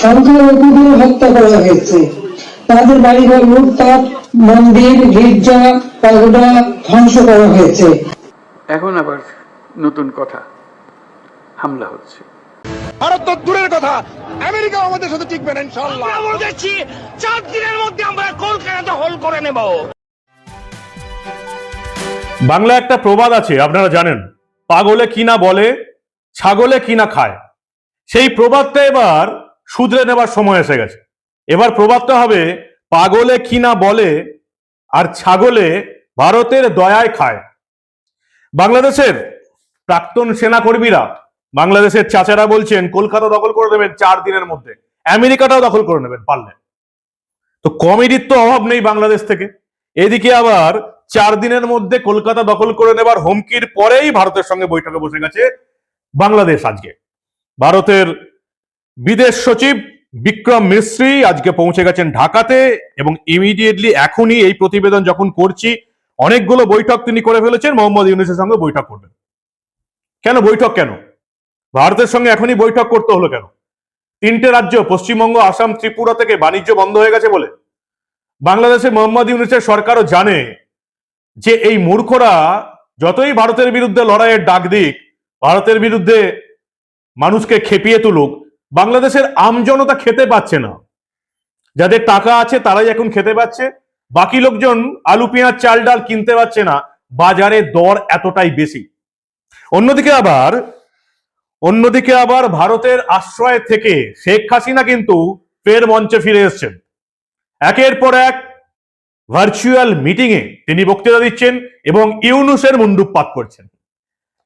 সংখ্যালঘুদের হত্যা করা হয়েছে। তাদের বাড়িঘর লুটপাট মন্দির গির্জা পাগোডা ধ্বংস করা হয়েছে। এখন আবার নতুন কথা হামলা হচ্ছে। ভারত তো দূরের কথা আমেরিকা আমাদের সাথে টিকবে না ইনশাল্লাহ আমরা বলতেছি চার দিনের মধ্যে আমরা কলকাতা হোল করে নেব। বাংলা একটা প্রবাদ আছে আপনারা জানেন। পাগলে কিনা বলে ছাগলে কিনা খায়। সেই প্রবাদটা এবার শুধরে নেবার সময় এসে গেছে। এবার প্রবাদটা হবে, পাগলে কিনা বলে আর ছাগলে ভারতের দয়ায় খায়। বাংলাদেশের প্রাক্তন সেনাকর্মীরা, বাংলাদেশের চাচারা বলছেন, কলকাতা দখল করে নেবেন চার দিনের মধ্যে। আমেরিকাটাও দখল করে নেবেন পারলে। তো কমেডির তো অভাব নেই বাংলাদেশ থেকে। এদিকে আবার চার দিনের মধ্যে কলকাতা দখল করে নেবার হুমকির পরেই ভারতের সঙ্গে বৈঠকে বসে গেছে বাংলাদেশ আজকে। ভারতের বিদেশ সচিব বিক্রম মিস্ত্রি আজকে পৌঁছে গেছেন ঢাকাতে এবং ইমিডিয়েটলি এখনই এই প্রতিবেদন যখন করছি, অনেকগুলো বৈঠক তিনি করে ফেলেছেন। মোহাম্মদ ইউনুসের সঙ্গে বৈঠক করবেন। কেন বৈঠক কেন? ভারতের সঙ্গে এখনই বৈঠক করতে হলো কেন? তিনটে রাজ্য, পশ্চিমবঙ্গ, আসাম, ত্রিপুরা থেকে বাণিজ্য বন্ধ হয়ে গেছে বলে। বাংলাদেশে মোহাম্মদ ইউনুসের সরকারও জানে যে এই মূর্খরা যতই ভারতের বিরুদ্ধে লড়াইয়ের ডাক দিক, ভারতের বিরুদ্ধে মানুষকে খেপিয়ে তুলুক বাংলাদেশের আমজনতা খেতে পাচ্ছে না। যাদের টাকা আছে তারাই এখন খেতে পাচ্ছে। বাকি লোকজন আলু, পেঁয়াজ, চাল, ডাল কিনতে পারছে না। বাজারে দর এতটাই বেশি। অন্যদিকে আবার অন্যদিকে আবার ভারতের আশ্রয় থেকে শেখ হাসিনা কিন্তু ফের মঞ্চে ফিরে এসছেন। একের পর এক ভার্চুয়াল মিটিং এ তিনি বক্তৃতা দিচ্ছেন এবং ইউনুসের মুন্ডুপাত করছেন।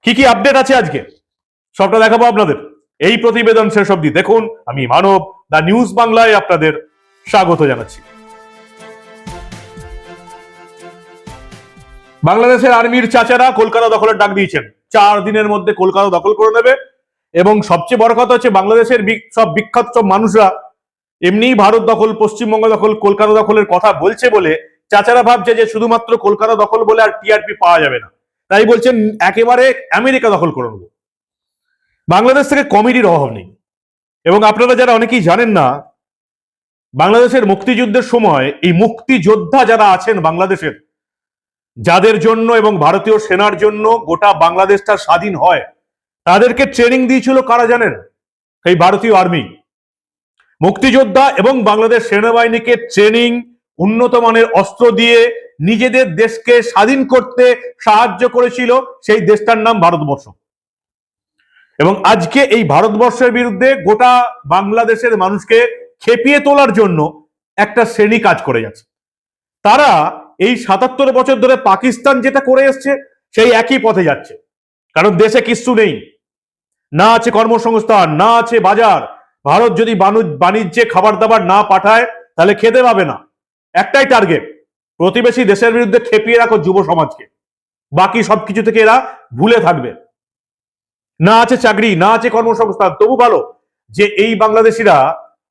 কি কি আপডেট আছে আজকে? সবটা দেখাবো আপনাদের। এই প্রতিবেদন শেষ অবধি দেখুন। আমি মানব, দা নিউজ বাংলায় আপনাদের স্বাগত জানাচ্ছি। বাংলাদেশের আর্মির চাচারা কলকাতা দখলের ডাক দিয়েছেন। চার দিনের মধ্যে কলকাতা দখল করে নেবে। এবং সবচেয়ে বড় কথা হচ্ছে, বাংলাদেশের সব বিখ্যাত সব মানুষরা এমনিই ভারত দখল, পশ্চিমবঙ্গ দখল, কলকাতা দখলের কথা বলছে বলে চাচারা ভাবছে যে শুধুমাত্র কলকাতা দখল বলে আর টিআরপি পাওয়া যাবে না। তাই বলছেন, একেবারে আমেরিকা দখল করে নেব। বাংলাদেশ থেকে কমেডির অভাব নেই। এবং আপনারা যারা অনেকেই জানেন না, বাংলাদেশের মুক্তিযুদ্ধের সময় এই মুক্তিযোদ্ধা যারা আছেন বাংলাদেশের, যাদের জন্য এবং ভারতীয় সেনার জন্য গোটা বাংলাদেশটা স্বাধীন হয়, তাদেরকে ট্রেনিং দিয়েছিল কারা জানেন? এই ভারতীয় আর্মি মুক্তিযোদ্ধা এবং বাংলাদেশ সেনাবাহিনীকে ট্রেনিং উন্নত মানের অস্ত্র দিয়ে নিজেদের দেশকে স্বাধীন করতে সাহায্য করেছিল সেই দেশটার নাম ভারতবর্ষ। এবং আজকে এই ভারতবর্ষের বিরুদ্ধে গোটা বাংলাদেশের মানুষকে খেপিয়ে তোলার জন্য একটা শ্রেণি কাজ করে যাচ্ছে। তারা এই সাতাত্তর বছর ধরে পাকিস্তান যেটা করে এসছে, সেই একই পথে যাচ্ছে। কারণ দেশে কিচ্ছু নেই। না আছে কর্মসংস্থান, না আছে বাজার। ভারত যদি বাণিজ্যে খাবার দাবার না পাঠায়, তাহলে খেতে পাবে না। একটাই টার্গেট প্রতিবেশী দেশের বিরুদ্ধে খেপিয়ে রাখো যুব সমাজকে। বাকি সবকিছু থেকে এরা ভুলে থাকবে। না আছে চাকরি, না আছে কর্মসংস্থান, তবু ভালো যে এই বাংলাদেশিরা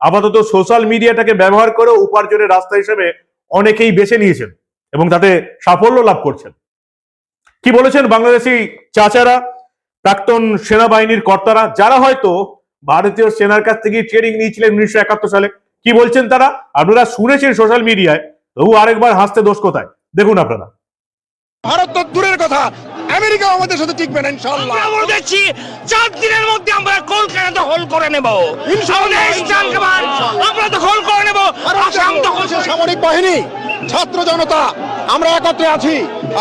আপাতত সোশ্যাল মিডিয়াটাকে ব্যবহার করে উপার্জনের রাস্তা হিসেবে অনেকেই বেছে নিয়েছেন এবং তাতে সাফল্য লাভ করছেন। কি বলেছেন বাংলাদেশি চাচারা, প্রাক্তন সেনাবাহিনীর কর্তারা? যারা হয়তো ভারতীয় সেনার কাছ থেকে ট্রেনিং নিয়েছিলেন উনিশশো একাত্তর সালে, কি বলছেন তারা? আপনারা শুনেছেন সোশ্যাল মিডিয়ায় তবু আরেকবার হাসতে দোষ কোথায়? দেখুন আপনারা। ভারত তো দূরের কথা আমেরিকা আমাদের সাথে টিকবে না ইনশাল্লাহ আমরা বলতেছি চার দিনের মধ্যে আমরা কলকাতা হোল করে নেব। ইনশাআল্লাহ, আমরা দখল করে নেব। আসাম দখল সামরিক বাহিনী ছাত্র জনতা আমরা একত্রে আছি।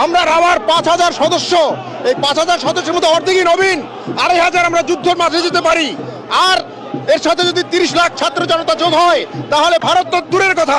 আমরা আমার পাঁচ হাজার সদস্য। এই পাঁচ হাজার সদস্যের মধ্যে অর্ধেকই নবীন আড়াই হাজার আমরা যুদ্ধের মাঝে যেতে পারি। আর এর সাথে যদি তিরিশ লাখ ছাত্র জনতা যোগ হয় তাহলে ভারত তো দূরের কথা।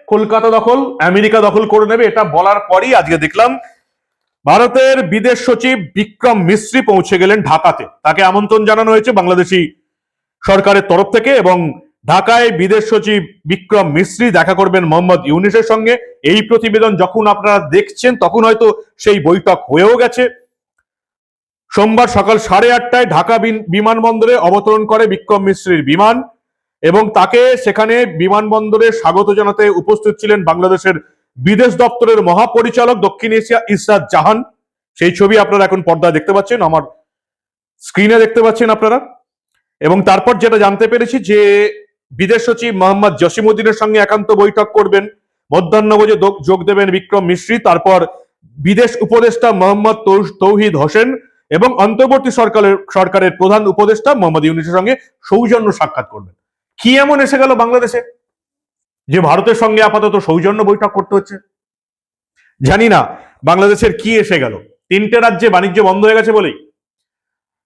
কলকাতা দখল, আমেরিকা দখল করে নেবে, এটা বলার পরই আজকে দেখলাম ভারতের বিদেশ সচিব বিক্রম মিস্ত্রি পৌঁছে গেলেন ঢাকাতে। তাকে আমন্ত্রণ জানানো হয়েছে বাংলাদেশি সরকারের তরফ থেকে এবং ঢাকায় বিদেশ সচিব বিক্রম মিশ্রি দেখা করবেন মোহাম্মদ ইউনিসের সঙ্গে। এই প্রতিবেদন যখন আপনারা দেখছেন, তখন হয়তো সেই বৈঠক হয়েও গেছে। সোমবার সকাল সাড়ে আটটায় ঢাকা বিমানবন্দরে অবতরণ করে বিক্রম মিশ্রির বিমান। এবং তাকে সেখানে বিমানবন্দরে স্বাগত জানাতে উপস্থিত ছিলেন বাংলাদেশের বিদেশ দপ্তরের মহাপরিচালক দক্ষিণ এশিয়া ইসরাত জাহান। সেই ছবি আপনারা এখন পর্দায় দেখতে পাচ্ছেন, আমার স্ক্রিনে দেখতে পাচ্ছেন আপনারা। এবং তারপর যেটা জানতে পেরেছি যে বিদেশ সচিব মোহাম্মদ জসিমুদ্দিনের সঙ্গে একান্ত বৈঠক করবেন মধ্যাহ্নভোজে যোগ দেবেন বিক্রম মিশ্রি, তারপর বিদেশ উপদেষ্টা মোহাম্মদ তৌহিদ হোসেন এবং অন্তর্বর্তী সরকারের সরকারের প্রধান উপদেষ্টা মোহাম্মদ ইউনিসের সঙ্গে সৌজন্য সাক্ষাৎ করবেন। কি এমন এসে গেল বাংলাদেশে যে ভারতের সঙ্গে আপাতত সৌজন্য বৈঠক করতে হচ্ছে? জানি না, বাংলাদেশের কি এসে গেল। তিনটে রাজ্যে বাণিজ্য বন্ধ হয়ে গেছে বলেই।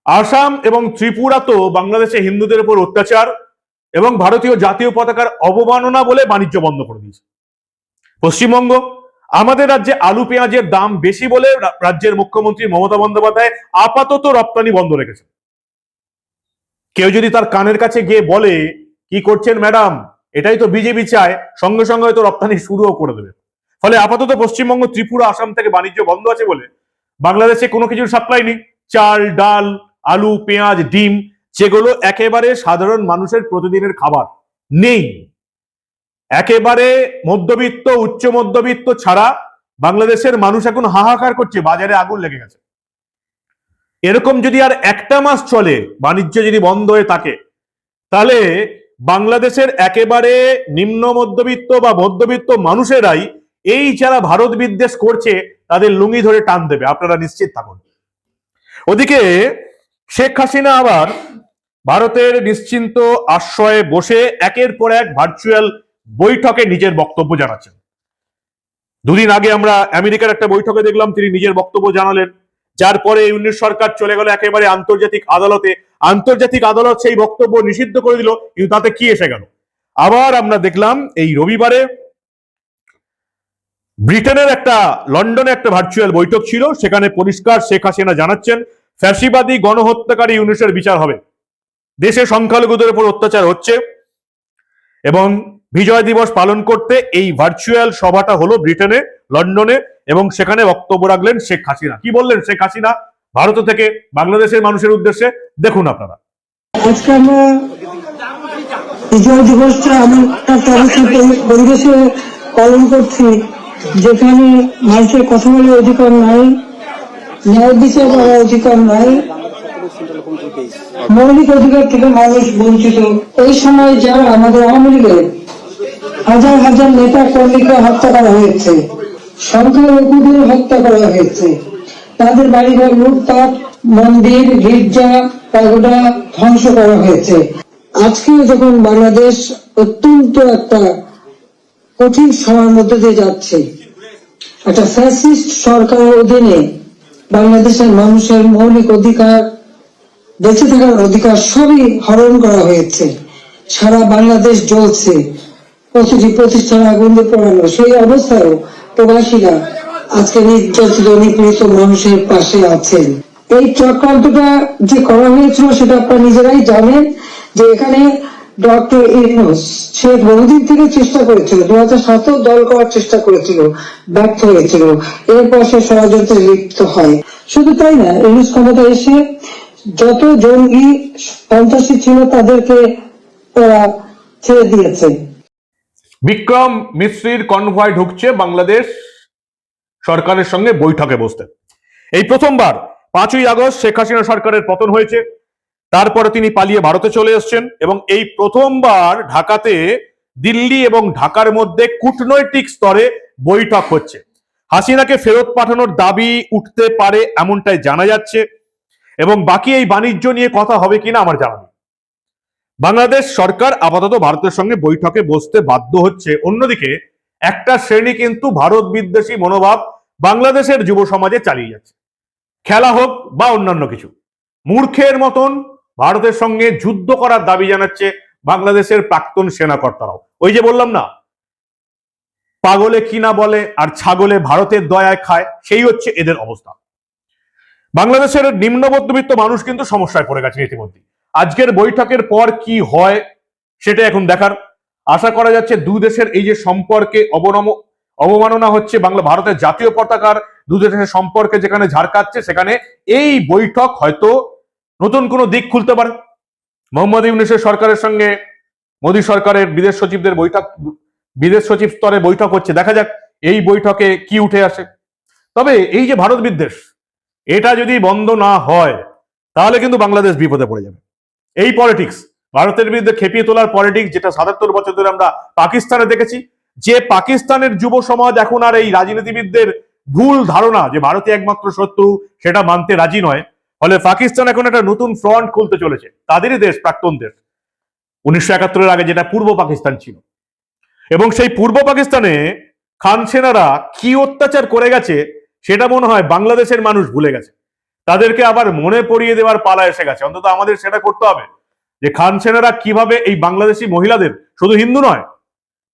আসাম এবং ত্রিপুরা তো বাংলাদেশে হিন্দুদের উপর অত্যাচার এবং ভারতীয় জাতীয় পতাকার অবমাননা বলে বাণিজ্য বন্ধ করে দিয়েছে। পশ্চিমবঙ্গ, আমাদের রাজ্যে আলু পেঁয়াজের দাম বেশি বলে রাজ্যের মুখ্যমন্ত্রী মমতা বন্দ্যোপাধ্যায় আপাতত রপ্তানি বন্ধ রেখেছে কেউ যদি তার কানের কাছে গিয়ে বলে কি করছেন ম্যাডাম? এটাই তো বিজেপি চায়, সঙ্গে সঙ্গে হয়তো রপ্তানি শুরুও করে দেবে। ফলে আপাতত পশ্চিমবঙ্গ, ত্রিপুরা, আসাম থেকে বাণিজ্য বন্ধ আছে বলে বাংলাদেশে কোনো কিছুর সাপ্লাই নেই। চাল, ডাল, আলু, পেঁয়াজ, ডিম, যেগুলো একেবারে সাধারণ মানুষের প্রতিদিনের খাবার নেই। একেবারে মধ্যবিত্ত, উচ্চ মধ্যবিত্ত ছাড়া বাংলাদেশের মানুষ এখন হাহাকার করছে, বাজারে আগুন লেগে গেছে। এরকম যদি আর একটা মাস চলে, বাণিজ্য যদি বন্ধ হয়ে থাকে, তাহলে বাংলাদেশের একেবারে নিম্ন মধ্যবিত্ত বা মধ্যবিত্ত মানুষেরাই এই যারা ভারত বিদ্বেষ করছে, তাদের লুঙ্গি ধরে টান দেবে। আপনারা নিশ্চিত থাকুন। ওদিকে শেখ হাসিনা আবার ভারতের নিশ্চিন্ত আশ্রয়ে বসে একের পর এক ভার্চুয়াল বৈঠকে নিজের বক্তব্য জানাচ্ছেন। দুদিন আগে আমরা আমেরিকার একটা বৈঠকে দেখলাম, তিনি নিজের বক্তব্য জানালেন। যার পরে ইউনিট সরকার চলে গেল একেবারে আন্তর্জাতিক আদালতে। আন্তর্জাতিক আদালত সেই বক্তব্য নিষিদ্ধ করে দিল, কিন্তু তাতে কি এসে গেল? আবার আমরা দেখলাম এই রবিবারে ব্রিটেনের একটা, লন্ডনে একটা ভার্চুয়াল বৈঠক ছিল, সেখানে পরিষ্কার শেখ হাসিনা জানাচ্ছেন, ফ্যাসিবাদী গণহত্যাকারী ইউনিসের বিচার হবে। দেশে সংখ্যালঘুদের উপর অত্যাচার হচ্ছে এবং বিজয় দিবস পালন করতে এই ভার্চুয়াল সভাটা হলো ব্রিটেনে, লন্ডনে এবং সেখানে বক্তব্য রাখলেন শেখ হাসিনা। কি বললেন শেখ হাসিনা? ভারত থেকে বাংলাদেশের মানুষের উদ্দেশ্যে দেখুন আপনারা। আজকে আমরা বিজয় দিবসটা পরিবেশে পালন করছি, যেখানে মানুষের কথা বলার অধিকার নাই, ন্যায় বিচার করার অধিকার নাই, মৌলিক অধিকার থেকে মানুষ বঞ্চিত। এই সময় যারা আমাদের আওয়ামী লীগের হাজার হাজার নেতা কর্মীকে হত্যা করা হয়েছে। সংখ্যালঘুদের হত্যা করা হয়েছে। তাদের বাড়িঘর লুটপাট মন্দির, গির্জা, পাগোডা ধ্বংস করা হয়েছে। আজকে যখন বাংলাদেশ অত্যন্ত একটা কঠিন সময়ের মধ্যে দিয়ে যাচ্ছে, একটা ফ্যাসিস্ট সরকারের অধীনে বাংলাদেশের মানুষের মৌলিক অধিকার, বেঁচে থাকার অধিকার সবই হরণ করা হয়েছে। সারা বাংলাদেশ জ্বলছে। প্রতিটি প্রতিষ্ঠান আগুন দিয়ে পড়ানো সেই অবস্থায়ও প্রবাসীরা আজকে নির্যাতিত, নিপীড়িত মানুষের পাশে আছেন। এই চক্রান্তটা যে করা হয়েছিল, সেটা আপনারা নিজেরাই জানেন যে এখানে ডক্টর সে বহুদিন থেকে চেষ্টা করেছিল দু হাজার সাতেও দল করার চেষ্টা করেছিল, ব্যর্থ হয়েছিল। এরপর সে ষড়যন্ত্রে লিপ্ত হয়। শুধু তাই না ক্ষমতা এসে যত জঙ্গি সন্ত্রাসী ছিল, তাদেরকে তারা ছেড়ে দিয়েছে। বিক্রম মিশ্রির কনভয় ঢুকছে বাংলাদেশ সরকারের সঙ্গে বৈঠকে বসতে। এই প্রথমবার পাঁচই আগস্ট শেখ হাসিনা সরকারের পতন হয়েছে। তারপরে তিনি পালিয়ে ভারতে চলে এসেছেন এবং এই প্রথমবার ঢাকাতে দিল্লি এবং ঢাকার মধ্যে কূটনৈতিক স্তরে বৈঠক হচ্ছে। হাসিনাকে ফেরত পাঠানোর দাবি উঠতে পারে এমনটাই জানা যাচ্ছে এবং বাকি এই বাণিজ্য নিয়ে কথা হবে কিনা আমার জানা নেই। বাংলাদেশ সরকার আপাতত ভারতের সঙ্গে বৈঠকে বসতে বাধ্য হচ্ছে। অন্যদিকে, একটা শ্রেণি কিন্তু ভারত বিদ্বেষী মনোভাব বাংলাদেশের যুব সমাজে চালিয়ে যাচ্ছে। খেলা হোক বা অন্যান্য কিছু, মূর্খের মতন ভারতের সঙ্গে যুদ্ধ করার দাবি জানাচ্ছে বাংলাদেশের প্রাক্তন সেনাকর্তারাও। ওই যে বললাম না, পাগলে কিনা বলে আর ছাগলে ভারতের দয়ায় খায়, সেই হচ্ছে এদের অবস্থা। বাংলাদেশের নিম্ন মধ্যবিত্ত মানুষ কিন্তু সমস্যায় পড়ে গেছে ইতিমধ্যে আজকের বৈঠকের পর কি হয় সেটা এখন দেখার। আশা করা যাচ্ছে দু দেশের এই যে সম্পর্কে অবনম অবমাননা হচ্ছে বাংলা, ভারতের জাতীয় পতাকার দু দেশের সম্পর্কে যেখানে ঝাড়কাচ্ছে সেখানে এই বৈঠক হয়তো নতুন কোনো দিক খুলতে পারে। মোহাম্মদ ইউনুসের সরকারের সঙ্গে মোদী সরকারের বিদেশ সচিবদের বৈঠক বিদেশ সচিব স্তরে বৈঠক হচ্ছে। দেখা যাক এই বৈঠকে কি উঠে আসে। তবে এই যে ভারত বিদ্বেষ, এটা যদি বন্ধ না হয়, তাহলে কিন্তু বাংলাদেশ বিপদে পড়ে যাবে। এই পলিটিক্স ভারতের বিরুদ্ধে খেপিয়ে তোলার পলিটিক্স যেটা সাতাত্তর বছর ধরে আমরা পাকিস্তানে দেখেছি, যে পাকিস্তানের যুব সমাজ এখন আর এই রাজনীতিবিদদের ভুল ধারণা যে ভারতে একমাত্র শত্রু, সেটা মানতে রাজি নয়। ফলে পাকিস্তান এখন একটা নতুন ফ্রন্ট খুলতে চলেছে, তাদেরই দেশ, প্রাক্তন দেশ। উনিশশো একাত্তরের আগে যেটা পূর্ব পাকিস্তান ছিল। এবং সেই পূর্ব পাকিস্তানে খান সেনারা কি অত্যাচার করে গেছে, সেটা মনে হয় বাংলাদেশের মানুষ ভুলে গেছে। তাদেরকে আবার মনে পড়িয়ে দেওয়ার পালা এসে গেছে। অন্তত আমাদের সেটা করতে হবে যে খান সেনারা কীভাবে এই বাংলাদেশি মহিলাদের, শুধু হিন্দু নয়,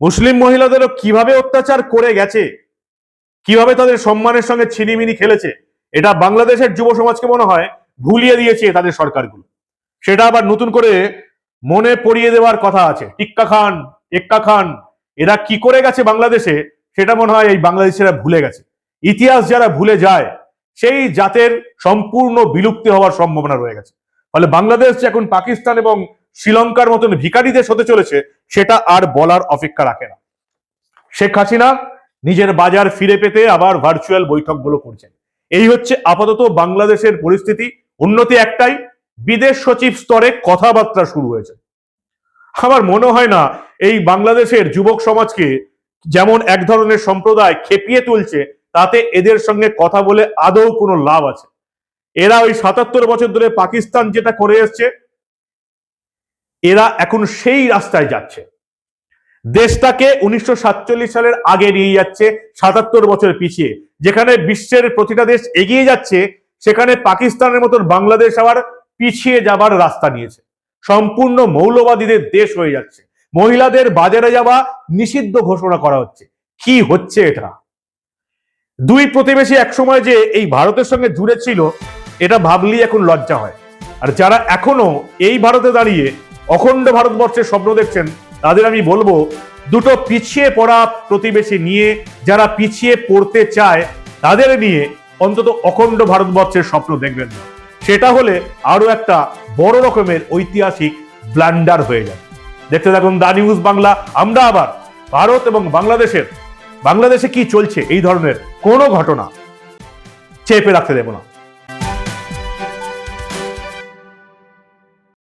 মুসলিম মহিলাদেরও কীভাবে অত্যাচার করে গেছে, কীভাবে তাদের সম্মানের সঙ্গে ছিনিমিনি খেলেছে, এটা বাংলাদেশের যুব সমাজকে মনে হয় ভুলিয়ে দিয়েছে তাদের সরকারগুলো। সেটা আবার নতুন করে মনে পড়িয়ে দেওয়ার কথা আছে। টিক্কা খান এক্কা খান, এরা কি করে গেছে বাংলাদেশে, সেটা মনে হয় এই বাংলাদেশিরা ভুলে গেছে। ইতিহাস যারা ভুলে যায় সেই জাতের সম্পূর্ণ বিলুপ্তি হওয়ার সম্ভাবনা রয়ে গেছে। ফলে বাংলাদেশ যে এখন পাকিস্তান এবং শ্রীলঙ্কার মতন ভিকারি দেশ হতে চলেছে, সেটা আর বলার অপেক্ষা রাখে না। শেখ হাসিনা নিজের বাজার ফিরে পেতে আবার ভার্চুয়াল বৈঠকগুলো করছেন। এই হচ্ছে আপাতত বাংলাদেশের পরিস্থিতি। উন্নতি একটাই, বিদেশ সচিব স্তরে কথাবার্তা শুরু হয়েছে। আমার মনে হয় না এই বাংলাদেশের যুবক সমাজকে যেমন এক ধরনের সম্প্রদায় খেপিয়ে তুলছে তাতে এদের সঙ্গে কথা বলে আদৌ কোনো লাভ আছে। এরা ওই সাতাত্তর বছর ধরে পাকিস্তান যেটা করে এসছে, এরা এখন সেই রাস্তায় যাচ্ছে। দেশটাকে উনিশশো সাতচল্লিশ সালের আগে নিয়ে যাচ্ছে সাতাত্তর বছর পিছিয়ে, যেখানে বিশ্বের প্রতিটা দেশ এগিয়ে যাচ্ছে, সেখানে পাকিস্তানের মতন বাংলাদেশ আবার পিছিয়ে যাবার রাস্তা নিয়েছে। সম্পূর্ণ মৌলবাদীদের দেশ হয়ে যাচ্ছে। মহিলাদের বাজারে যাওয়া নিষিদ্ধ ঘোষণা করা হচ্ছে। কি হচ্ছে এটা? দুই প্রতিবেশী একসময় যে এই ভারতের সঙ্গে জুড়ে ছিল, এটা ভাবলেই এখন লজ্জা হয়। আর যারা এখনও এই ভারতে দাঁড়িয়ে অখণ্ড ভারতবর্ষের স্বপ্ন দেখছেন, তাদের আমি বলব, দুটো পিছিয়ে পড়া প্রতিবেশী নিয়ে যারা পিছিয়ে পড়তে চায়, তাদের নিয়ে অন্তত অখণ্ড ভারতবর্ষের স্বপ্ন দেখবেন না। সেটা হলে আরও একটা বড় রকমের ঐতিহাসিক ব্লান্ডার হয়ে যায়। দেখতে থাকুন দা নিউজ বাংলা। আমরা আবার ভারত এবং বাংলাদেশের, বাংলাদেশে কি চলছে এই ধরনের কোনো ঘটনা চেপে রাখতে দেব না।